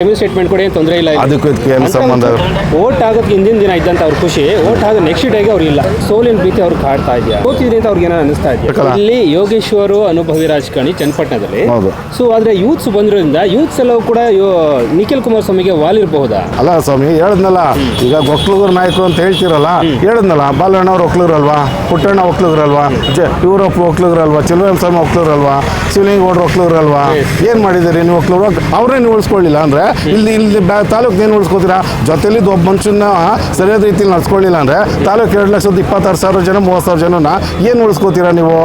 Statement ಕೂಡ ಏನು ತೊಂದರೆ ಇಲ್ಲ. ಅದಕ್ಕೂ ಇದಕ್ಕೆ ಏನು ಸಂಬಂಧ? ಓಟ್ ಆಗೋದಕ್ಕೆ ಹಿಂದಿನ ದಿನ ಇದ್ದಂತ ಅವ್ರ ಖುಷಿ. ಓಟ್ ಆಗ ನೆಕ್ಸ್ಟ್ ಡೇಗೆ ಅವ್ರು ಇಲ್ಲ. ಸೋಲಿನ ಭೀತಿ ಅವ್ರು ಕಾಡ್ತಾ ಇದೆಯಾ? ಸೋತಿದೆ ಅಂತ ಅವ್ರಿಗೆ ಏನೋ ಅನಿಸ್ತಾ ಇದೆಯಾ? ಇಲ್ಲಿ ಯೋಗೇಶ್ವರು ಅನುಭವಿ ರಾಜಕಾರಣಿ ಚನ್ನಪಟ್ಟಣದಲ್ಲಿ. ಹೌದು. ಸೊ ಆದ್ರೆ ಯೂತ್ಸ್ ಬಂದ್ರಿಂದ ಯೂತ್ಸ್ ಎಲ್ಲವೂ ಕೂಡ ಯೋ- ನಿಖಿಲ್ ಕುಮಾರಸ್ವಾಮಿಗೆ ವಾಲ್ ಇರಬಹುದಾ? ಅಲ್ಲ ಸ್ವಾಮಿ ಹೇಳದ್ನಲ್ಲ. ಈಗ ಒಕ್ಲುಗರ ನಾಯಕರು ಅಂತ ಹೇಳ್ತಿರಲ್ಲ ಹೇಳದ್ನಲ್ಲ ಬಾಲಣ್ಣ ಅವ್ರು ಒಕ್ಲುಗರಲ್ವಾ ಪುಟ್ಟಣ್ಣ ಒಕ್ಲುಗರಲ್ವಾ ಜ ಇವರಪ್ಪ ಒಕ್ಲುಗರಲ್ವಾ ಚಿಲ್ವನ್ ಸ್ವಾಮಿ ಒಕ್ಲುಗರಲ್ವಾ ಶಿವಲಿಂಗೌಡ್ರು ಒಕ್ಲುಗರಲ್ವಾ ಏನು ಮಾಡಿದಾರೆ ನೀವು ಒಕ್ಲುಗರು ಅವ್ರೇ ನೀವು ಉಳಿಸ್ಕೊಳ್ಳಿಲ್ಲ ಅಂದರೆ? ಇಲ್ಲಿ ಇಲ್ಲಿ ತಾಲೂಕು ಏನು ಉಳಿಸ್ಕೋತೀರಾ? ಜೊತೆಲಿದ್ದು ಒಬ್ಬ ಮನುಷ್ಯನ ಸರಿಯಾದ ರೀತಿಯಲ್ಲಿ ನಡ್ಸ್ಕೊಳ್ಳಿಲ್ಲ ಅಂದರೆ ತಾಲೂಕು ಎರಡು ಲಕ್ಷದ ಇಪ್ಪತ್ತಾರು ಸಾವಿರ ಜನ ಮೂವತ್ತು ಸಾವಿರ ಜನನ ಏನು ಉಳಿಸ್ಕೋತೀರಾ ನೀವು?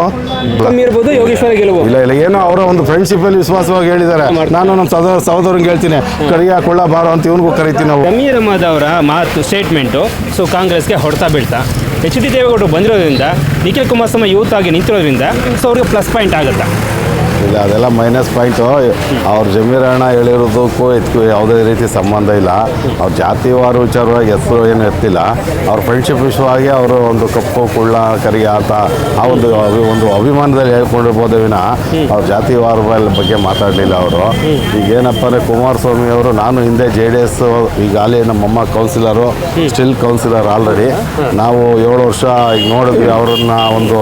ಇರ್ಬೋದು ಯೋಗೇಶ್ವರ ಗೆಲುವು. ಇಲ್ಲ ಇಲ್ಲ ಏನೋ ಅವರ ಒಂದು ಫ್ರೆಂಡ್ಶಿಪ್ ಅಲ್ಲಿ ವಿಶ್ವಾಸವಾಗಿ ಹೇಳಿದ್ದಾರೆ. ನಾನು ನಮ್ಮ ಸಹೋದರ ಸಹೋದರಂಗೆ ಹೇಳ್ತೀನಿ ಕರಿಯ ಕೊಳ್ಳ ಬಾರೋ ಅಂತ ಇವನಿಗೂ ಕರಿತೀವಿ ನಾವು. ಸಮೀರ್ ಅಹಮದ್ ಅವರ ಮಾತು ಸ್ಟೇಟ್ಮೆಂಟು ಸೊ ಕಾಂಗ್ರೆಸ್ಗೆ ಹೊಡೆತಾ ಬೀಳ್ತಾ. ಎಚ್ ಡಿ ದೇವೇಗೌಡರು ಬಂದಿರೋದ್ರಿಂದ ನಿಖಿಲ್ ಕುಮಾರಸ್ವಾಮಿ ಯೂತ್ ಆಗಿ ನಿಂತಿರೋದ್ರಿಂದ ಸೊ ಅವ್ರಿಗೆ ಪ್ಲಸ್ ಪಾಯಿಂಟ್ ಆಗುತ್ತಾ? ಇಲ್ಲ, ಅದೆಲ್ಲ ಮೈನಸ್ ಪಾಯಿಂಟು ಅವ್ರ ಜಮೀರಣ್ಣ ಹೇಳಿರೋದಕ್ಕೂ ಇದಕ್ಕೂ ಯಾವುದೇ ರೀತಿ ಸಂಬಂಧ ಇಲ್ಲ. ಅವ್ರ ಜಾತಿವಾರು ವಿಚಾರವಾಗಿ ಹೆಸರು ಏನು ಎತ್ತಿಲ್ಲ. ಅವ್ರ ಫ್ರೆಂಡ್ಶಿಪ್ ವಿಷಯವಾಗಿ ಅವರು ಒಂದು ಕಪ್ಪು, ಕುಳ್ಳ ಕರಿ ಆತ ಆ ಒಂದು ಒಂದು ಅಭಿಮಾನದಲ್ಲಿ ಹೇಳ್ಕೊಂಡಿರ್ಬೋದೇ ವಿನ. ಅವ್ರ ಜಾತಿವಾರ ಬಗ್ಗೆ ಮಾತಾಡಲಿಲ್ಲ ಅವರು. ಈಗ ಏನಪ್ಪ ಅಂದರೆ ಕುಮಾರಸ್ವಾಮಿ ಅವರು, ನಾನು ಹಿಂದೆ ಜೆ ಡಿ ಎಸ್ ಈಗ ಅಲ್ಲಿ ನಮ್ಮಮ್ಮ ಕೌನ್ಸಿಲರು ಸ್ಟಿಲ್ ಕೌನ್ಸಿಲರ್ ಆಲ್ರೆಡಿ ನಾವು ಏಳು ವರ್ಷ ಈಗ ನೋಡಿದ್ವಿ ಅವರನ್ನ ಒಂದು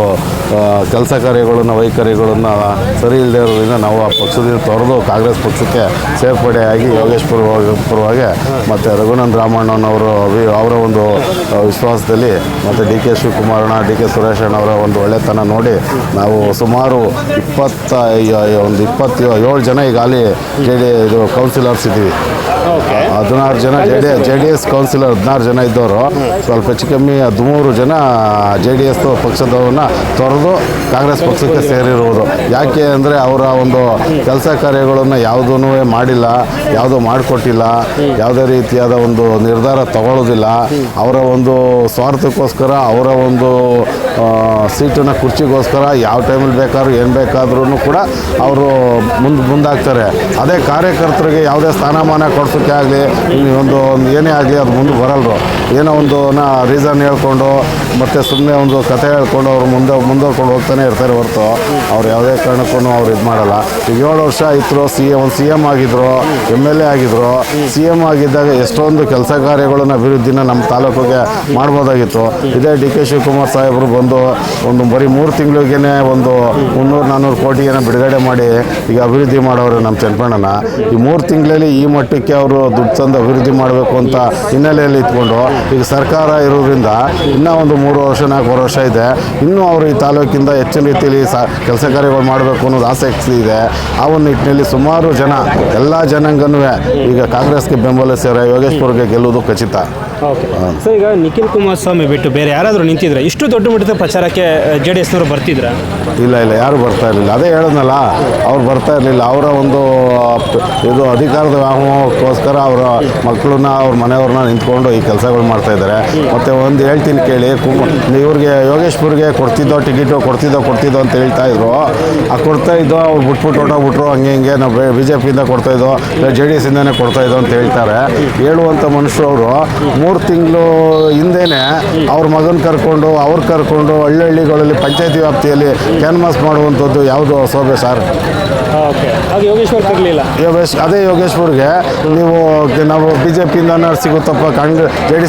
ಕೆಲಸ ಕಾರ್ಯಗಳನ್ನ, ವೈಖರಿಗಳನ್ನು ಸರಿ ಇಲ್ಲದೆ ಇರೋದ್ರಿಂದ ನಾವು ಆ ಪಕ್ಷದಿಂದ ತೊರೆದು ಕಾಂಗ್ರೆಸ್ ಪಕ್ಷಕ್ಕೆ ಸೇರ್ಪಡೆಯಾಗಿ ಯೋಗೇಶ್ ಪರವಾಗಿ ಪರವಾಗಿ ಮತ್ತು ರಘುನಂದ್ ರಾಮಣ್ಣನವರು ಅವರ ಒಂದು ವಿಶ್ವಾಸದಲ್ಲಿ ಮತ್ತು ಡಿ ಕೆ ಶಿವಕುಮಾರಣ್ಣ ಡಿ ಕೆ ಸುರೇಶ್ ಅಣ್ಣವರ ಒಂದು ಒಳ್ಳೆತನ ನೋಡಿ ನಾವು ಸುಮಾರು ಇಪ್ಪತ್ತ ಒಂದು ಇಪ್ಪತ್ತು ಏಳು ಜನ ಈಗ ಅಲ್ಲಿ ಜೆ ಡಿ ಇದು ಕೌನ್ಸಿಲರ್ಸ್ ಇದ್ದೀವಿ. ಹದಿನಾರು ಜನ J D J D S councillor ಹದಿನಾರು ಜನ ಇದ್ದವರು. ಸ್ವಲ್ಪ ಹೆಚ್ಚು ಕಮ್ಮಿ ಹದಿಮೂರು ಜನ ಜೆ ಡಿ ಎಸ್ ಪಕ್ಷದವ್ರನ್ನ ತೊರೆದು ಕಾಂಗ್ರೆಸ್ ಪಕ್ಷಕ್ಕೆ ಸೇರಿರುವುದು. ಯಾಕೆ ಅಂದರೆ ಅವರ ಒಂದು ಕೆಲಸ ಕಾರ್ಯಗಳನ್ನು ಯಾವುದೂ ಮಾಡಿಲ್ಲ, ಯಾವುದೂ ಮಾಡಿಕೊಟ್ಟಿಲ್ಲ, ಯಾವುದೇ ರೀತಿಯಾದ ಒಂದು ನಿರ್ಧಾರ ತಗೊಳ್ಳೋದಿಲ್ಲ. ಅವರ ಒಂದು ಸ್ವಾರ್ಥಕ್ಕೋಸ್ಕರ ಅವರ ಒಂದು ಸೀಟನ್ನು ಕುರ್ಚಿಗೋಸ್ಕರ ಯಾವ ಟೈಮಲ್ಲಿ ಬೇಕಾದ್ರೂ ಏನು ಬೇಕಾದ್ರೂ ಕೂಡ ಅವರು ಮುಂದೆ ಮುಂದಾಗ್ತಾರೆ. ಅದೇ ಕಾರ್ಯಕರ್ತರಿಗೆ ಯಾವುದೇ ಸ್ಥಾನಮಾನ ಕೊಡ್ಸೋಕ್ಕೆ ಆಗಲಿ ಒಂದು ಒಂದು ಏನೇ ಆಗಲಿ ಅದು ಮುಂದೆ ಬರಲ್ರು. ಏನೋ ಒಂದು ನಾ ರೀಸನ್ ಹೇಳ್ಕೊಂಡು, ಮತ್ತು ಸುಮ್ಮನೆ ಒಂದು ಕತೆ ಹೇಳ್ಕೊಂಡು ಅವ್ರು ಮುಂದೆ ಮುಂದುವರ್ಕೊಂಡು ಹೋಗ್ತಾನೆ ಇರ್ತಾರೆ ಹೊರತು. ಅವ್ರು ಯಾವುದೇ ಕಾರಣಕ್ಕೂ ಅವ್ರು ಇದು ಮಾಡಲ್ಲ. ಈಗ ಏಳು ವರ್ಷ ಇತ್ತು ಸಿ ಒಂದು ಸಿ ಎಂ ಆಗಿದ್ರು ಎಂ ಎಲ್ ಎ ಆಗಿದ್ರು ಸಿ ಎಂ ಆಗಿದ್ದಾಗ ಎಷ್ಟೊಂದು ಕೆಲಸ ಕಾರ್ಯಗಳನ್ನ ಅಭಿವೃದ್ಧಿನ ನಮ್ಮ ತಾಲೂಕಿಗೆ ಮಾಡ್ಬೋದಾಗಿತ್ತು. ಇದೇ ಡಿ ಕೆ ಶಿವಕುಮಾರ್ ಸಾಹೇಬರು ಬಂದು ಒಂದು ಬರೀ ಮೂರು ತಿಂಗಳಿಗೆ ಒಂದು ಮುನ್ನೂರು ನಾನ್ನೂರು ಏನೋ ಬಿಡುಗಡೆ ಮಾಡಿ ಈಗ ಅಭಿವೃದ್ಧಿ ಮಾಡೋರು ನಮ್ಮ ಚನ್ನಪಣ್ಣನ ಈ ಮೂರು ತಿಂಗಳಲ್ಲಿ ಈ ಮಟ್ಟಕ್ಕೆ ಅವರು ದುಡ್ಡು ತಂದು ಅಭಿವೃದ್ಧಿ ಮಾಡಬೇಕು ಅಂತ ಹಿನ್ನೆಲೆಯಲ್ಲಿ ಇಟ್ಕೊಂಡು ಈಗ ಸರ್ಕಾರ ಇರೋದ್ರಿಂದ ಇನ್ನೂ ಒಂದು ಮೂರು ವರ್ಷ, ನಾಲ್ಕು ವರ್ಷ ಇದೆ. ಇನ್ನೂ ಅವರು ಈ ತಾಲೂಕಿಂದ ಹೆಚ್ಚಿನ ರೀತಿಯಲ್ಲಿ ಸ, ಕೆಲಸ ಕಾರ್ಯಗಳು ಮಾಡಬೇಕು ಅನ್ನೋದು ಆಸಕ್ತಿ ಇದೆ. ಆ ಒಂದು ನಿಟ್ಟಿನಲ್ಲಿ ಸುಮಾರು ಜನ, ಎಲ್ಲ ಜನಾಂಗನೂ ಈಗ ಕಾಂಗ್ರೆಸ್ಗೆ ಬೆಂಬಲಿಸಿದರೆ ಯೋಗೇಶ್ವರ್ಗೆ ಗೆಲ್ಲುವುದು ಖಚಿತ. ಓಕೆ ಸೊ ಈಗ ನಿಖಿಲ್ ಕುಮಾರಸ್ವಾಮಿ ಬಿಟ್ಟು ಬೇರೆ ಯಾರಾದರೂ ನಿಂತಿದ್ರೆ? ಇಷ್ಟು ದೊಡ್ಡ ಮಟ್ಟದ ಪ್ರಚಾರಕ್ಕೆ ಜೆ ಡಿ ಎಸ್ನವರು ಬರ್ತಿದ್ರ? ಇಲ್ಲ ಇಲ್ಲ ಯಾರು ಬರ್ತಾ ಇರಲಿಲ್ಲ. ಅದೇ ಹೇಳಿದ್ನಲ್ಲ ಅವ್ರು ಬರ್ತಾ ಇರಲಿಲ್ಲ. ಅವರ ಒಂದು ಇದು ಅಧಿಕಾರದ ವ್ಯಾಮೋಹಕ್ಕೋಸ್ಕರ ಅವರ ಮಕ್ಕಳನ್ನ ಅವ್ರ ಮನೆಯವ್ರನ್ನ ನಿಂತ್ಕೊಂಡು ಈ ಕೆಲಸಗಳು ಮಾಡ್ತಾ ಇದ್ದಾರೆ. ಮತ್ತು ಒಂದು ಹೇಳ್ತೀನಿ ಕೇಳಿ ಇವ್ರಿಗೆ ಯೋಗೇಶ್ಪುರ್ಗೆ ಕೊಡ್ತಿದ್ದೋ ಟಿಕೆಟು ಕೊಡ್ತಿದ್ದೋ ಕೊಡ್ತಿದ್ದೋ ಅಂತ ಹೇಳ್ತಾ ಇದ್ರು. ಆ ಕೊಡ್ತಾ ಇದ್ದೋ ಅವ್ರು ಬಿಟ್ಬಿಟ್ಟು ಹೊರಟೋಗ್ಬಿಟ್ರು ಹಂಗೆ ಹಿಂಗೆ ನಾವು ಬಿ ಜೆ ಪಿಯಿಂದ ಕೊಡ್ತಾ ಇದ್ದೋ ಇಲ್ಲ ಜೆ ಡಿ ಎಸ್ಸಿಂದನೇ ಕೊಡ್ತಾ ಇದ್ದೋ ಅಂತ ಹೇಳ್ತಾರೆ. ಹೇಳುವಂಥ ಮನುಷ್ಯರು ಅವರು ಮೂರು ತಿಂಗಳು ಹಿಂದೆನೇ ಅವ್ರ ಮಗನ ಕರ್ಕೊಂಡು, ಅವ್ರು ಕರ್ಕೊಂಡು, ಹಳ್ಳಿ ಹಳ್ಳಿಗಳಲ್ಲಿ ಪಂಚಾಯತಿ ವ್ಯಾಪ್ತಿಯಲ್ಲಿ ಕ್ಯಾನ್ವಾಸ್ ಮಾಡುವಂಥದ್ದು ಯಾವುದು ಸೋಬೆ ಸರ್? ಓಕೆ. ಯೋಗೇಶ್ವರ್ ಯೋಗೇಶ್ ಅದೇ ಯೋಗೇಶ್ವರ್ಗೆ ನೀವು ನಾವು ಬಿ ಜೆ ಪಿಯಿಂದನ ಸಿಗುತ್ತಪ್ಪ ಕಾಂಗ್ರೆಸ್ ಜೆ ಡಿ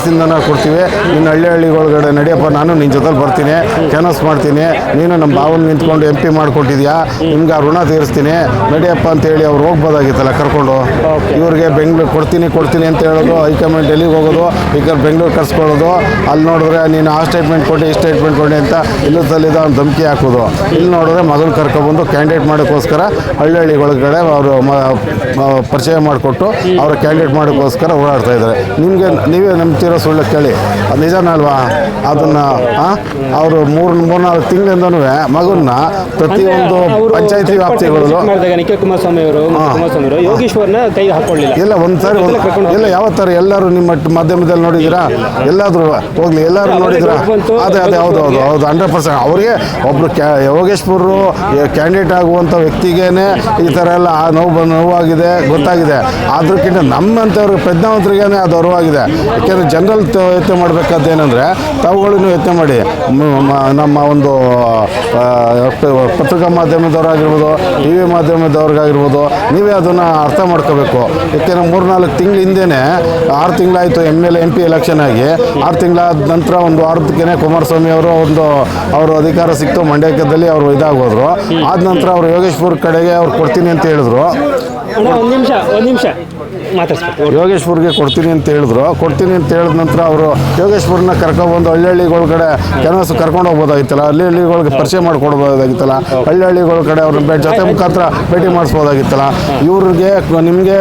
ಕೊಡ್ತೀವಿ. ನಿನ್ನ ಹಳ್ಳಿ ಹಳ್ಳಿಗಳೊಳಗಡೆ ನಡೆಯಪ್ಪ ನಾನು ನಿನ್ನ ಜೊತೆಲಿ ಬರ್ತೀನಿ. ಕ್ಯಾನಸ್ ಮಾಡ್ತೀನಿ. ನೀನು ನಮ್ಮ ಭಾವನ ನಿಂತ್ಕೊಂಡು ಎಂ ಪಿ ಮಾಡಿಕೊಟ್ಟಿದ್ಯಾ? ನಿಮ್ಗೆ ಆ ಋಣ ತೀರಿಸ್ತೀನಿ. ನಡೆಯಪ್ಪ ಅಂತೇಳಿ ಅವ್ರು ಹೋಗ್ಬೋದಾಗಿತ್ತಲ್ಲ ಕರ್ಕೊಂಡು. ಇವ್ರಿಗೆ ಬೆಂಗ್ಳೂರು ಕೊಡ್ತೀನಿ ಕೊಡ್ತೀನಿ ಅಂತ ಹೇಳೋದು ಹೈಕಮಾಂಡ್ ಡೆಲ್ಲಿಗೆ ಹೋಗೋದು ಈಗ ಬೆಂಗಳೂರು ಕರ್ಸ್ಕೊಳ್ಳೋದು. ಅಲ್ಲಿ ನೋಡಿದ್ರೆ ನೀನು ಆ ಸ್ಟೇಟ್ಮೆಂಟ್ ಕೊಡಿ ಈ ಸ್ಟೇಟ್ಮೆಂಟ್ ಕೊಡಿ ಅಂತ ಇಲ್ಲದಲ್ಲಿದ್ದ ಅವ್ನು ಧಮಕಿ ಹಾಕೋದು. ಇಲ್ಲಿ ನೋಡಿದ್ರೆ ಮಗನ ಕರ್ಕೊಬಂದು ಕ್ಯಾಂಡಿಡೇಟ್ ಮಾಡೋಕ್ಕೋಸ್ಕರ ಹಳ್ಳಿ ಒಳಗಡೆ ಅವರು ಪರಿಚಯ ಮಾಡಿಕೊಟ್ಟು ಅವರ ಕ್ಯಾಂಡಿಡೇಟ್ ಮಾಡೋಕ್ಕೋಸ್ಕರ ಓಡಾಡ್ತಾ ಇದ್ದಾರೆ. ನಿಮಗೆ ನೀವೇ ನಂಬ್ತಿರೋ ಸುಳ್ಳು ಕೇಳಿ. ಅದು ನಿಜನಲ್ವಾ ಅದನ್ನು ಅವರು ಮೂರು ಮೂರ್ನಾಲ್ಕು ತಿಂಗಳಿಂದನು ಮಗನ್ನ ಪ್ರತಿಯೊಂದು ಪಂಚಾಯತಿ ಕುಮಾರಸ್ವಾಮಿ ಅವರು ಯೋಗೇಶ್ವರ್ನ ಕೈ ಹಾಕೊಳ್ಳಿಲ್ಲ. ಇಲ್ಲ ಒಂದು ಸಾರಿ ಇಲ್ಲ ಯಾವ ಥರ ಎಲ್ಲರೂ ನಿಮ್ಮ ಮಾಧ್ಯಮದಲ್ಲಿ ನೋಡಿದ್ದೀರಾ? ಎಲ್ಲಾದರೂ ಹೋಗ್ಲಿ ಎಲ್ಲರೂ ನೋಡಿದ್ರಾ ಅದೇ ಅದೇ ಹೌದು ಹೌದು ಹೌದು ಹಂಡ್ರೆಡ್ ಪರ್ಸೆಂಟ್. ಅವರಿಗೆ ಒಬ್ಬರು ಕ್ಯಾ ಯೋಗೇಶ್ವರರು ಕ್ಯಾಂಡಿಡೇಟ್ ಆಗುವಂಥ ವ್ಯಕ್ತಿಗೇನೆ ಈ ಥರ ಎಲ್ಲ ಆ ನೋವು ಬ ನೋವಾಗಿದೆ, ಗೊತ್ತಾಗಿದೆ. ಅದಕ್ಕಿಂತ ನಮ್ಮಂಥವ್ರಿಗೆ ಪ್ರಜ್ಞಾವಂತರಿಗೆ ಅದು ಅರಿವಾಗಿದೆ. ಯಾಕೆಂದರೆ ಜನರಲ್ ಯತ್ನ ಮಾಡಬೇಕಾದ್ದು ಏನಂದರೆ ತಾವುಗಳನ್ನು ಯತ್ನ ಮಾಡಿ. ನಮ್ಮ ಒಂದು ಪತ್ರಿಕಾ ಮಾಧ್ಯಮದವರಾಗಿರ್ಬೋದು ಟಿ ವಿ ಮಾಧ್ಯಮದವ್ರಿಗಾಗಿರ್ಬೋದು ನೀವೇ ಅದನ್ನು ಅರ್ಥ ಮಾಡ್ಕೋಬೇಕು. ಯಾಕೆಂದರೆ ಮೂರ್ನಾಲ್ಕು ತಿಂಗಳ ಹಿಂದೆಯೇ ಆರು ತಿಂಗಳಾಯಿತು M L M P election ಆಗಿ. ಆರು ತಿಂಗಳಾದ ನಂತರ ಒಂದು ವಾರದಕ್ಕೆ ಕುಮಾರಸ್ವಾಮಿ ಅವರು ಒಂದು, ಅವರು ಅಧಿಕಾರ ಸಿಕ್ತು ಮಂಡ್ಯಕ್ಕದಲ್ಲಿ ಅವರು ಇದಾಗೋದ್ರು. ಆದ ನಂತರ ಅವರು ಯೋಗೇಶ್ಪುರ ಕಡೆಗೆ ಅವ್ರು ಕೊಡ್ತೀನಿ ಅಂತ ಹೇಳಿದ್ರು. ಒಂದು ನಿಮಿಷ ಒಂದು ನಿಮಿಷ. ಮಾತಾಡ್ಸ್ಬೇಕು. ಯೋಗೇಶ್ವರ್ಗೆ ಕೊಡ್ತೀನಿ ಅಂತ ಹೇಳಿದ್ರು. ಕೊಡ್ತೀನಿ ಅಂತ ಹೇಳಿದ ನಂತರ ಅವರು ಯೋಗೇಶ್ಪುರನ ಕರ್ಕೊಬಂದು ಹಳ್ಳಿಗಳ ಕಡೆ ಕೆಲವೊಂದು ಕರ್ಕೊಂಡು ಹೋಗ್ಬೋದಾಗಿತ್ತಲ್ಲ? ಹಳ್ಳಿ ಹಳ್ಳಿಗಳಿಗೆ ಪರಿಚಯ ಮಾಡ್ಕೊಡ್ಬೋದಾಗಿತ್ತಲ್ಲ? ಹಳ್ಳಿ ಹಳ್ಳಿಗಳ ಕಡೆ ಅವ್ರನ್ನ ಜೊತೆ ಮುಖಾಂತರ ಭೇಟಿ ಮಾಡಿಸ್ಬೋದಾಗಿತ್ತಲ್ಲ? ಇವ್ರಿಗೆ ನಿಮಗೆ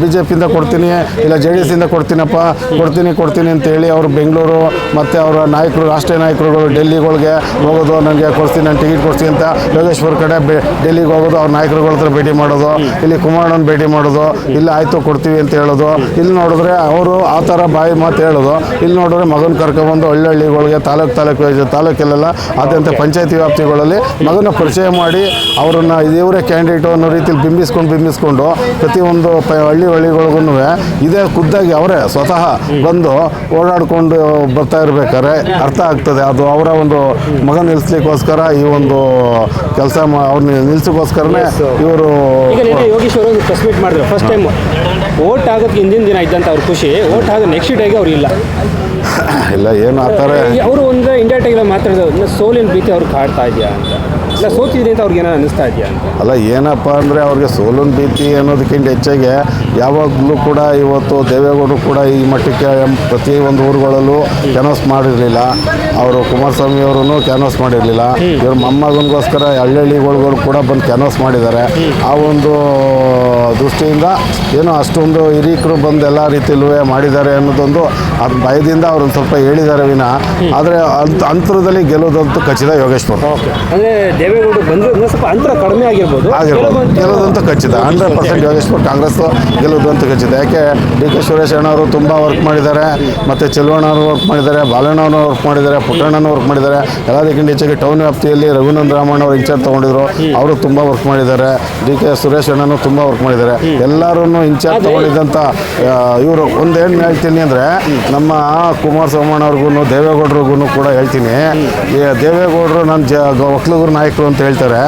ಬಿ ಜೆ ಪಿಯಿಂದ ಕೊಡ್ತೀನಿ ಇಲ್ಲ ಜೆ ಡಿ ಎಸ್ಸಿಂದ ಕೊಡ್ತೀನಪ್ಪ ಕೊಡ್ತೀನಿ ಕೊಡ್ತೀನಿ ಅಂತ ಹೇಳಿ ಅವರು ಬೆಂಗಳೂರು ಮತ್ತು ಅವರ ನಾಯಕರು ರಾಷ್ಟ್ರೀಯ ನಾಯಕರುಗಳು ಡೆಲ್ಲಿಗಳಿಗೆ ಹೋಗೋದು ನನಗೆ ಕೊಡ್ತೀನಿ ನಾನು ಟಿಕೆಟ್ ಕೊಡ್ತೀನಿ ಅಂತ ಯೋಗೇಶ್ವರ್ ಕಡೆ ಡೆಲ್ಲಿಗೆ ಹೋಗೋದು ಅವ್ರ ನಾಯಕರುಗಳ ಹತ್ರ ಭೇಟಿ ಮಾಡೋದು ಇಲ್ಲಿ ಕುಮಾರಣ್ಣನ ಭೇಟಿ ಮಾಡೋದು ಇಲ್ಲ ಆಯಿತು ಕೊಡ್ತೀವಿ ಅಂತ ಹೇಳೋದು. ಇಲ್ಲಿ ನೋಡಿದ್ರೆ ಅವರು ಆ ಥರ ಬಾಯಿ ಮಾತು ಹೇಳೋದು. ಇಲ್ಲಿ ನೋಡಿದ್ರೆ ಮಗನ ಕರ್ಕೊಬಂದು ಹಳ್ಳಿ ಹಳ್ಳಿಗಳಿಗೆ ತಾಲೂಕು ತಾಲೂಕು ತಾಲೂಕಲ್ಲೆಲ್ಲ ಆದ್ಯಂತ ಪಂಚಾಯತಿ ವ್ಯಾಪ್ತಿಗಳಲ್ಲಿ ಮಗನ ಪರಿಚಯ ಮಾಡಿ ಅವರನ್ನು ಇವರೇ ಕ್ಯಾಂಡಿಡೇಟು ಅನ್ನೋ ರೀತಿಯಲ್ಲಿ ಬಿಂಬಿಸ್ಕೊಂಡು ಬಿಂಬಿಸ್ಕೊಂಡು ಪ್ರತಿಯೊಂದು ಪ ಹಳ್ಳಿ ಹಳ್ಳಿಗಳಿಗೂ ಇದೇ ಖುದ್ದಾಗಿ ಅವರೇ ಸ್ವತಃ ಬಂದು ಓಡಾಡಿಕೊಂಡು ಬರ್ತಾ ಇರಬೇಕಾದ್ರೆ ಅರ್ಥ ಆಗ್ತದೆ. ಅದು ಅವರ ಒಂದು ಮಗ ನಿಲ್ಲಿಸ್ಲಿಕ್ಕೋಸ್ಕರ ಈ ಒಂದು ಕೆಲಸ ಅವ್ರನ್ನ ನಿಲ್ಸೋಕ್ಕೋಸ್ಕರನೇ ಇವರು ಮೀಟ್ ಮಾಡಿದ್ರು. ಫಸ್ಟ್ ಟೈಮ್ ಓಟ್ ಆಗೋದಕ್ಕೆ ಹಿಂದಿನ ದಿನ ಇದ್ದಂತ ಅವ್ರ ಖುಷಿ. ಓಟ್ ಆಗ ನೆಕ್ಸ್ಟ್ ಡೇಗೆ ಅವ್ರು ಇಲ್ಲ. ಇಲ್ಲ ಏನು ಆ ಥರ ಅವರು ಒಂದು ಇಂಡಿಯಾ ಆಗಿ ಮಾತಾಡೋದು ಸೋಲಿನ ಭೀತಿ ಅವ್ರು ಕಾಡ್ತಾ ಇದೆಯಾ? ಇಲ್ಲ ಅವ್ರಿಗೆ ಏನೋ ಅನ್ನಿಸ್ತಾ ಇದೆಯಾ ಅಲ್ಲ ಏನಪ್ಪ ಅಂದರೆ ಅವ್ರಿಗೆ ಸೋಲನ್ ಭೀತಿ ಅನ್ನೋದಕ್ಕಿಂತ ಹೆಚ್ಚಾಗಿ ಯಾವಾಗಲೂ ಕೂಡ ಇವತ್ತು ದೇವೇಗೌಡರು ಕೂಡ ಈ ಮಟ್ಟಕ್ಕೆ ಪ್ರತಿ ಒಂದು ಊರುಗಳಲ್ಲೂ ಕ್ಯಾನ್ವಾಸ್ ಮಾಡಿರಲಿಲ್ಲ. ಅವರು ಕುಮಾರಸ್ವಾಮಿ ಅವರು ಕ್ಯಾನ್ವಾಸ್ ಮಾಡಿರಲಿಲ್ಲ. ಇವ್ರ ಮೊಮ್ಮಗನಿಗೋಸ್ಕರ ಹಳ್ಳಿಗಳಿಗಳು ಕೂಡ ಬಂದು ಕ್ಯಾನ್ವಾಸ್ ಮಾಡಿದ್ದಾರೆ. ಆ ಒಂದು ದೃಷ್ಟಿಯಿಂದ ಏನೋ ಅಷ್ಟೊಂದು ಹಿರಿಯಕರು ಬಂದು ಎಲ್ಲ ರೀತಿಯಲ್ಲೂ ಮಾಡಿದ್ದಾರೆ ಅನ್ನೋದೊಂದು ಅದು ಭಯದಿಂದ ಅವ್ರು ಸ್ವಲ್ಪ ಹೇಳಿದ್ದಾರೆ ವಿನ. ಆದರೆ ಅಂತ ಅಂತರದಲ್ಲಿ ಗೆಲ್ಲೋದಂತೂ ಖಚಿತ ಯೋಗೇಶ್ವರ್. ಅಂದರೆ ದೇವೇಗೌಡರು ಬಂದ್ರೆ ಇನ್ನೂ ಸ್ವಲ್ಪ ಅಂತರ ಕಡಿಮೆ ಆಗಿರ್ಬೋದು. ಗೆಲ್ಲೋದಂತೂ ಖಚಿತ. ಹಂಡ್ರೆಡ್ ಪರ್ಸೆಂಟ್ ಯೋಗೇಶ್ವರ್ ಕಾಂಗ್ರೆಸ್ ಗೆಲ್ಲೋದಂತೂ ಖಚಿತ. ಯಾಕೆ? ಡಿ ಕೆ ಸುರೇಶ್ ಅಣ್ಣವರು ತುಂಬ ವರ್ಕ್ ಮಾಡಿದ್ದಾರೆ. ಮತ್ತು ಚೆಲುವಣ್ಣವರು ವರ್ಕ್ ಮಾಡಿದ್ದಾರೆ. ಬಾಲಣ್ಣವರು ವರ್ಕ್ ಮಾಡಿದ್ದಾರೆ. ಪುಟ್ಟಣ್ಣನ ವರ್ಕ್ ಮಾಡಿದ್ದಾರೆ. ಎಲ್ಲದಕ್ಕಿಂತ ಹೆಚ್ಚಾಗಿ ಟೌನ್ ವ್ಯಾಪ್ತಿಯಲ್ಲಿ ರಘುನಂದ ರಾಮಣ್ಣ ಅವರು ಇನ್ಚಾರ್ಜ್ ತೊಗೊಂಡಿದ್ರು. ಅವರು ತುಂಬ ವರ್ಕ್ ಮಾಡಿದ್ದಾರೆ. ಡಿ ಕೆ ಸುರೇಶ್ ಅಣ್ಣನು ತುಂಬ ವರ್ಕ್ ಮಾಡಿದ್ದಾರೆ. ಎಲ್ಲರೂ ಇನ್ಚಾರ್ಜ್ ತೊಗೊಂಡಿದ್ದಂಥ ಇವರು ಒಂದೇನು ಹೇಳ್ತೀನಿ ಅಂದರೆ ನಮ್ಮ ಕುಮಾರಸ್ವಾಮಣ್ಣವ್ರಿಗೂ ದೇವೇಗೌಡರಿಗೂ ಕೂಡ ಹೇಳ್ತೀನಿ. ದೇವೇಗೌಡರು ನನ್ನ ಜ ಒಕ್ಲುಗುರು ನಾಯಕರು ಅಂತ ಹೇಳ್ತಾರೆ.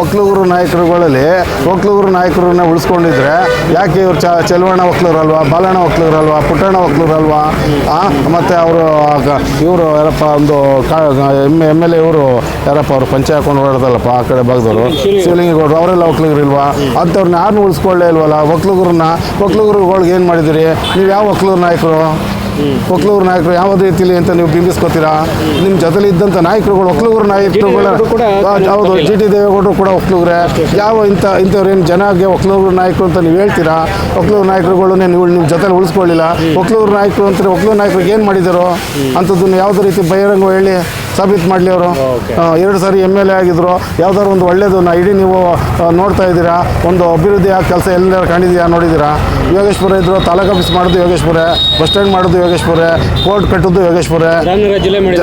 ಒಕ್ಲುಗುರು ನಾಯಕರುಗಳಲ್ಲಿ ಒಕ್ಲುಗುರು ನಾಯಕರನ್ನ ಉಳಿಸ್ಕೊಂಡಿದ್ರೆ ಯಾಕೆ ಇವ್ರು ಚ ಚೆಲುವಣ್ಣ ಒಕ್ಲೂರಲ್ವಾ ಬಾಲಣ್ಣ ಒಕ್ಲೂರಲ್ವಾ ಪುಟ್ಟಣ್ಣ ಒಕ್ಲೂರಲ್ವಾ ಮತ್ತು ಮತ್ತೆ ಅವರು ಇವರು ಯಾರಪ್ಪ ಒಂದು ಎಂ ಎಂ ಎಲ್ ಎ ಇವರು ಯಾರಪ್ಪ ಅವರು ಪಂಚಾಯತ್ ಹಾಕೊಂಡು ಓಡಾಡ್ದಲ್ಲಪ್ಪ ಆ ಕಡೆ ಭಾಗದವರು? ಶಿವಲಿಂಗೇಗೌಡರು ಅವರೆಲ್ಲ ಒಕ್ಲುಗರಿಲ್ವಾ ಅಂಥವ್ರನ್ನ ಯಾರನ್ನೂ ಉಳಿಸ್ಕೊಳ್ಳೇ ಇಲ್ವಲ್ಲ? ಒಕ್ಲುಗುರನ್ನ ಒಕ್ಲುಗುರುಗಳಿಗೆ ಏನು ಮಾಡಿದಿರಿ? ನೀವು ಯಾವ ಒಕ್ಲೂರು ನಾಯಕರು? ಒಕ್ಲೂರು ನಾಯಕರು ಯಾವ ರೀತಿಯಲ್ಲಿ ಅಂತ ನೀವು ಬಿಂಬಿಸ್ಕೋತೀರಾ? ನಿಮ್ಮ ಜೊತೆಲಿ ಇದ್ದಂಥ ನಾಯಕರುಗಳು ಒಕ್ಲೂರು ನಾಯಕರುಗಳ ಹೌದು ಜಿ ಟಿ ದೇವೇಗೌಡರು ಕೂಡ ಒಕ್ಲೂರೇ. ಯಾವ ಇಂಥ ಇಂಥವ್ರೇನು ಜನಗೆ ಒಕ್ಲೂರು ನಾಯಕರು ಅಂತ ನೀವು ಹೇಳ್ತೀರಾ? ಒಕ್ಲೂರು ನಾಯಕರುಗಳನ್ನೇ ನೀವು ನಿಮ್ಮ ಜೊತೆಲಿ ಉಳಿಸ್ಕೊಳ್ಳಿಲ್ಲ. ಒಕ್ಲೂರು ನಾಯಕರು ಅಂತಾರೆ ಒಕ್ಲೂರು ನಾಯಕರಿಗೆ ಏನು ಮಾಡಿದರು? ಅಂಥದ್ದನ್ನು ಯಾವುದೇ ರೀತಿ ಬಹಿರಂಗ ಹೇಳಿ ಸಾಬೀತು ಮಾಡಲಿ ಅವರು. ಎರಡು ಸಾರಿ ಎಂ ಎಲ್ ಎ ಆಗಿದ್ರು. ಯಾವ್ದಾದ್ರು ಒಂದು ಒಳ್ಳೇದನ್ನ ಇಡೀ ನೀವು ನೋಡ್ತಾ ಇದ್ದೀರಾ? ಒಂದು ಅಭಿವೃದ್ಧಿ ಆ ಕೆಲಸ ಎಲ್ಲಾರು ಕಂಡಿದ್ದೀರಾ ನೋಡಿದ್ದೀರಾ? ಯೋಗೇಶ್ವರ ಇದ್ರು ತಾಲೂಕು ಆಫೀಸ್ ಮಾಡೋದು ಯೋಗೇಶ್ವರ ಬಸ್ ಸ್ಟ್ಯಾಂಡ್ ಮಾಡಿದ್ದು ಯೋಗೇಶ್ವರ ಕೋರ್ಟ್ ಕಟ್ಟಿದ್ದು ಯೋಗೇಶ್ವರ.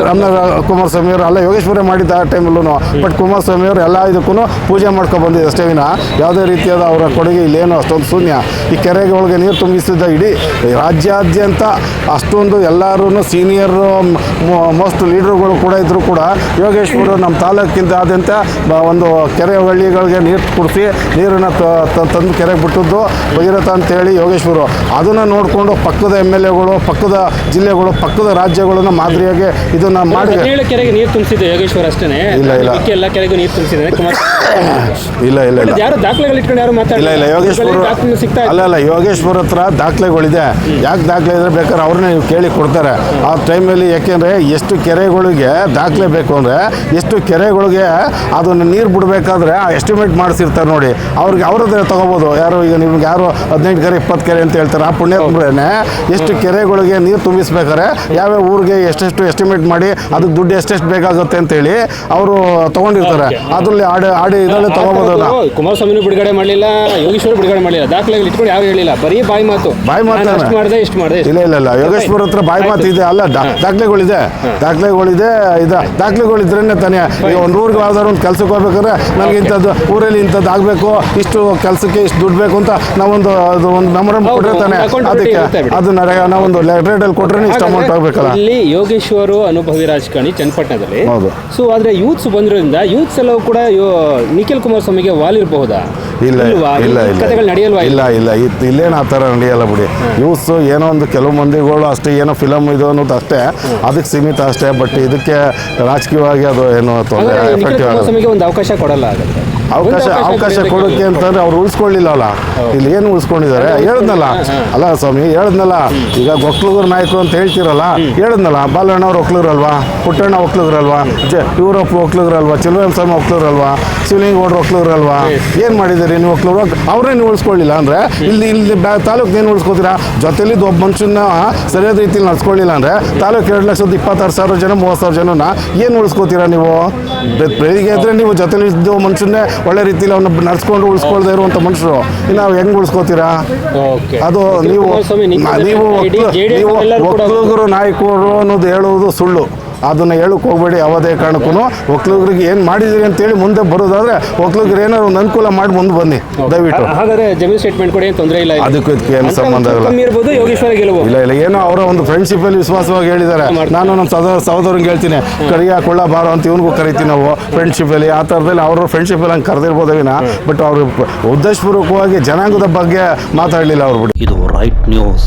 ರಾಮನಗರ ಕುಮಾರಸ್ವಾಮಿ ಅವರು ಅಲ್ಲ ಯೋಗೇಶ್ವರೇ ಮಾಡಿದ್ದ ಆ ಟೈಮಲ್ಲೂ ಬಟ್ ಕುಮಾರಸ್ವಾಮಿ ಅವರು ಎಲ್ಲ ಇದಕ್ಕೂ ಪೂಜೆ ಮಾಡ್ಕೊಂಡು ಬಂದಿದೆ ಅಷ್ಟೇ ವಿನ. ಯಾವುದೇ ರೀತಿಯಾದ ಅವರ ಕೊಡುಗೆ ಇಲ್ಲೇನು ಅಷ್ಟೊಂದು ಶೂನ್ಯ. ಈ ಕೆರೆಗೆ ಒಳಗೆ ನೀರು ತುಂಬಿಸಿದ್ದ ಇಡೀ ರಾಜ್ಯಾದ್ಯಂತ ಅಷ್ಟೊಂದು ಎಲ್ಲರೂ ಸೀನಿಯರು ಮೋಸ್ಟ್ ಲೀಡ್ರುಗಳು ಕೂಡ ಇದ್ದರೂ ಕೂಡ ಯೋಗೇಶ್ವರು ನಮ್ಮ ತಾಲೂಕಿಂದ ಆದ್ಯಂತ ಒಂದು ಕೆರೆ ಹಳ್ಳಿಗಳಿಗೆ ನೀರು ಕುಡಿಸಿ ನೀರನ್ನು ತಂದು ಕೆರೆಗೆ ಬಿಟ್ಟಿದ್ದು ಭಗೀರಥ ಅಂತೇಳಿ ಯೋಗೇಶ್ವರು. ಅದನ್ನು ನೋಡಿಕೊಂಡು ಪಕ್ಕದ ಎಂ ಎಲ್ ಎಗಳು ಪಕ್ಕದ ಜಿಲ್ಲೆಗಳು ಪಕ್ಕದ ರಾಜ್ಯಗಳನ್ನು ಮಾದರಿಯಾಗಿ ಇದನ್ನು ಮಾಡಿ ಕೆರೆಗೆ ನೀರು ತುಂಬಿಸಿದ್ದು ಯೋಗೇಶ್ವರ್ ಅಷ್ಟೇನೆ. ಇಲ್ಲ, ಇಲ್ಲ. ಎಲ್ಲ ಕೆರೆಗೂ ನೀರು ತುಂಬಿಸಿದ್ದಾರೆ ಇಲ್ಲ ಇಲ್ಲ ಇಲ್ಲ. ಯಾರು ದಾಖಲೆಗಳು ಇಟ್ಕೊಂಡು ಯಾರು ಇಲ್ಲ ಇಲ್ಲ. ಯೋಗೇಶ್ವರ ಸಿಗ್ತಾ ಅಲ್ಲ ಅಲ್ಲ. ಯೋಗೇಶ್ವರ ಹತ್ರ ದಾಖಲೆಗಳಿದೆ. ಯಾಕೆ ದಾಖಲೆ ಇದ್ರೆ ಬೇಕಾದ್ರೆ ಅವ್ರನ್ನೇ ನೀವು ಕೇಳಿ ಕೊಡ್ತಾರೆ. ಆ ಟೈಮಲ್ಲಿ ಯಾಕೆಂದರೆ ಎಷ್ಟು ಕೆರೆಗಳಿಗೆ ದಾಖಲೆ ಬೇಕು ಅಂದರೆ ಎಷ್ಟು ಕೆರೆಗಳಿಗೆ ಅದನ್ನು ನೀರು ಬಿಡಬೇಕಾದ್ರೆ ಎಸ್ಟಿಮೇಟ್ ಮಾಡಿಸಿರ್ತಾರೆ ನೋಡಿ. ಅವ್ರಿಗೆ ಅವ್ರದ್ದೇ ತೊಗೋಬೋದು. ಯಾರು ಈಗ ನಿಮ್ಗೆ ಯಾರು ಹದಿನೆಂಟು ಕೆರೆ ಇಪ್ಪತ್ತು ಕೆರೆ ಅಂತ ಹೇಳ್ತಾರೆ ಆ ಪುಣ್ಯ ತುಂಬ್ರೇ ಎಷ್ಟು ಕೆರೆಗಳಿಗೆ ನೀರು ತುಂಬಿಸ್ಬೇಕಾದ್ರೆ ಯಾವ್ಯಾವ ಊರಿಗೆ ಎಷ್ಟೆಷ್ಟು ಎಸ್ಟಿಮೇಟ್ ಮಾಡಿ ಅದಕ್ಕೆ ದುಡ್ಡು ಎಷ್ಟೆಷ್ಟು ಬೇಕಾಗುತ್ತೆ ಅಂತೇಳಿ ಅವರು ತೊಗೊಂಡಿರ್ತಾರೆ. ಅದರಲ್ಲಿ ಆಡಿ ಆಡಿ ಇದರಲ್ಲಿ ತೊಗೋಬೋದು ಕುಮಾರಸ್ವಾಮಿನೂ ಬಿಡುಗಡೆ ಮಾಡಲಿಲ್ಲ ಯೋಗೇಶ್ವರ ಬಿಡುಗಡೆ ಮಾಡಲಿಲ್ಲ. ದಾಖಲೆಗಳು ಇಟ್ಕೊಂಡು ಯಾರು ಹೇಳಿಲ್ಲ. ಬರೀ ಬಾಯಿ ಮಾತು. ಬಾಯಿ ಮಾತು ಮಾಡಿದೆ ಇಷ್ಟು ಮಾಡಿದೆ ಇಲ್ಲ ಇಲ್ಲ ಇಲ್ಲ. ಯೋಗೇಶ್ವರ ಹತ್ರ ಬಾಯಿ ಮಾತು ಇದೆ ಅಲ್ಲ ದಾಖಲೆಗಳಿದೆ. ದಾಖಲೆಗಳಿದೆ. ಇದ ದಾಖಲೆಗಳು ಇದ್ರೇನೆ ತಾನೇ. ಈಗ ಒಂದು ಊರಿಗೆ ಯಾವ್ದಾದ್ರು ಒಂದು ಕೆಲ್ಸಕ್ಕೆ ಹೋಗ್ಬೇಕಾದ್ರೆ ನನಗೆ ಇಂಥದ್ದು ಊರಲ್ಲಿ ಇಂಥದ್ದು ಆಗಬೇಕು ಇಷ್ಟು ಕೆಲಸಕ್ಕೆ ಇಷ್ಟು ದುಡ್ಡು ಬೇಕು ಅಂತ ನಾವೊಂದು ಅದು ಒಂದು ನಂಬರ್ ಕೊಟ್ಟರೆ ತಾನೆ ಅದಕ್ಕೆ. ಅದನ್ನ ನಾವೊಂದು ಲೆಟ್ರೇಟಲ್ಲಿ ಕೊಟ್ರೆ ಇಷ್ಟು ಅಮೌಂಟ್ ಆಗಬೇಕಲ್ಲ. ಇಲ್ಲಿ ಯೋಗೇಶ್ವರು ಅನುಭವಿ ರಾಜಕಾರಣಿ ಚನ್ನಪಟ್ಟಣದಲ್ಲಿ. ಹೌದು. ಸೊ ಆದ್ರೆ ಯೂತ್ಸ್ ಬಂದಿರೋದ್ರಿಂದ ಯೂತ್ಸ್ ಎಲ್ಲವೂ ಕೂಡ ನಿಖಿಲ್ ಕುಮಾರಸ್ವಾಮಿಗೆ ವಾಲಿರಬಹುದಾ ಇಲ್ಲ? ಇಲ್ಲ ಇಲ್ಲ ಇಲ್ಲ. ಇಲ್ಲ? ಇಲ್ಲೇನ ಇಲ್ಲೇನು ಆ ಥರ ನಡೆಯಲ್ಲ ಬಿಡಿ. ಯೂತ್ಸು ಏನೋ ಒಂದು ಕೆಲವು ಮಂದಿಗಳು ಅಷ್ಟೇ ಏನೋ ಫಿಲಮ್ ಇದು ಅನ್ನೋದು ಅಷ್ಟೇ ಅದಕ್ಕೆ ಸೀಮಿತ ಅಷ್ಟೇ. ಬಟ್ ಇದಕ್ಕೆ ರಾಜಕೀಯವಾಗಿ ಅದು ಏನು ತೊಂದರೆ ಎಫೆಕ್ಟಿವ್ ಒಂದು ಅವಕಾಶ ಕೊಡಲ್ಲ ಹಾಗಾದ್ರೆ. ಅವಕಾಶ ಅವಕಾಶ ಕೊಡೋದಕ್ಕೆ ಕೊಡೋಕೆ ಅಂತಂದ್ರೆ ಅವ್ರು ಉಳಿಸ್ಕೊಳ್ಳಿಲ್ಲಲ್ಲ ಇಲ್ಲಿ ಏನು ಉಳಿಸ್ಕೊಂಡಿದ್ದಾರೆ? ಹೇಳಿದ್ನಲ್ಲ. ಅಲ್ಲ ಸ್ವಾಮಿ ಹೇಳಿದ್ನಲ್ಲ. ಈಗ ಒಕ್ಲುಗರ ನಾಯಕರು ಅಂತ ಹೇಳ್ತಿರಲ್ಲ ಹೇಳಿದ್ನಲ್ಲ ಬಾಲಣ್ಣ ಅವ್ರು ಒಕ್ಲುಗ್ರಲ್ವಾ ಪುಟ್ಟಣ್ಣ ಒಕ್ಲುಗ್ರಲ್ವಾ ಜ ಇವರಪ್ಪ ಒಕ್ಲುಗ್ರಲ್ವಾ ಸ್ವಾಮಿ ಸ್ವಾಮಿ ಒಕ್ಲುಗ್ರಲ್ವಾ ಶಿವಲಿಂಗೌಡ್ರು ಒಕ್ಲುಗ್ರಲ್ವಾ ಏನು ಮಾಡಿದ್ದೀರಿ ನೀವು ಒಕ್ಲುಗ್ರು ಅವ್ರೇ ನೀವು ಉಳಿಸ್ಕೊಳ್ಳಿಲ್ಲ ಅಂದರೆ ಇಲ್ಲಿ ಇಲ್ಲಿ ಬ್ಯಾ ತಾಲೂಕು ಏನು ಉಳಿಸ್ಕೋತೀರಾ? ಜೊತೆಲಿದ್ದು ಒಬ್ಬ ಮನುಷ್ಯನ ಸರಿಯಾದ ರೀತಿಯಲ್ಲಿ ನಡ್ಸ್ಕೊಳ್ಳಿಲ್ಲ ಅಂದರೆ ತಾಲೂಕು ಎರಡು ಲಕ್ಷದ ಇಪ್ಪತ್ತಾರು ಸಾವಿರ ಜನ ಮೂವತ್ತು ಸಾವಿರ ಜನನ ಏನು ಉಳಿಸ್ಕೋತೀರಾ ನೀವು? ಬೆಳಿಗ್ಗೆ ಇದ್ರೆ ನೀವು ಜೊತೆಲಿ ಇದ್ದು ಮನುಷ್ಯನ್ನೇ ಒಳ್ಳೆ ರೀತಿಯಲ್ಲಿ ಅವನ್ನ ನಡ್ಸ್ಕೊಂಡು ಉಳಿಸ್ಕೊಳ್ದೇ ಇರುವಂಥ ಮನುಷ್ಯರು. ನಾವು ಹೆಂಗೆ ಉಳಿಸ್ಕೋತೀರಾ? ಅದು ನೀವು ನೀವು ಒಕ್ಕಲಿಗರು ನಾಯಕರು ಅನ್ನೋದು ಹೇಳುವುದು ಸುಳ್ಳು. ಅದನ್ನ ಹೇಳಕ್ಕೆ ಹೋಗ್ಬೇಡಿ ಯಾವುದೇ ಕಾರಣಕ್ಕೂ ಒಕ್ಕಲಿಗರಿಗೆ ಏನು ಮಾಡಿದಿರಿ ಅಂತೇಳಿ ಮುಂದೆ ಬರೋದಾದ್ರೆ ಒಕ್ಕಲಿಗರು ಏನಾದ್ರು ಒಂದು ಅನುಕೂಲ ಮಾಡಿ ಮುಂದೆ ಬನ್ನಿ. ದಯವಿಟ್ಟು. ಹಾಗಾದರೆ ಜಮೀನ್ ಸ್ಟೇಟ್ಮೆಂಟ್ ಕೊಡಿ ಏನು ತೊಂದರೆ ಇಲ್ಲ. ಅದಕ್ಕೂ ಇದಕ್ಕೆ ಏನು ಸಂಬಂಧ ಇಲ್ಲ. ಯೋಗೇಶ್ವರ ಗೆಲುವು ಇಲ್ಲ ಇಲ್ಲ ಏನೋ ಅವರ ಒಂದು ಫ್ರೆಂಡ್ಶಿಪ್ಪಲ್ಲಿ ವಿಶ್ವಾಸವಾಗಿ ಹೇಳಿದ್ದಾರೆ. ನಾನು ನಮ್ಮ ಸಹೋದರ ಸಹೋದರಿಗೆ ಹೇಳ್ತೀನಿ. ಕರಿಯ ಕೊಳ್ಳ ಬಾರೋ ಅಂತ ಇವನಿಗೂ ಕರಿತೀವಿ ನಾವು ಫ್ರೆಂಡ್ಶಿಪ್ಪಲ್ಲಿ ಆ ಥರದಲ್ಲಿ ಅವರ ಫ್ರೆಂಡ್ಶಿಪ್ಪಲ್ಲಿ ಹಂಗೆ ಕರೆದಿರ್ಬೋದು ವಿನ. ಬಟ್ ಅವರು ಉದ್ದೇಶಪೂರ್ವಕವಾಗಿ ಜನಾಂಗದ ಬಗ್ಗೆ ಮಾತಾಡಲಿಲ್ಲ ಅವ್ರು ಬಿಡಿ. ಇದು ರೈಟ್ ನ್ಯೂಸ್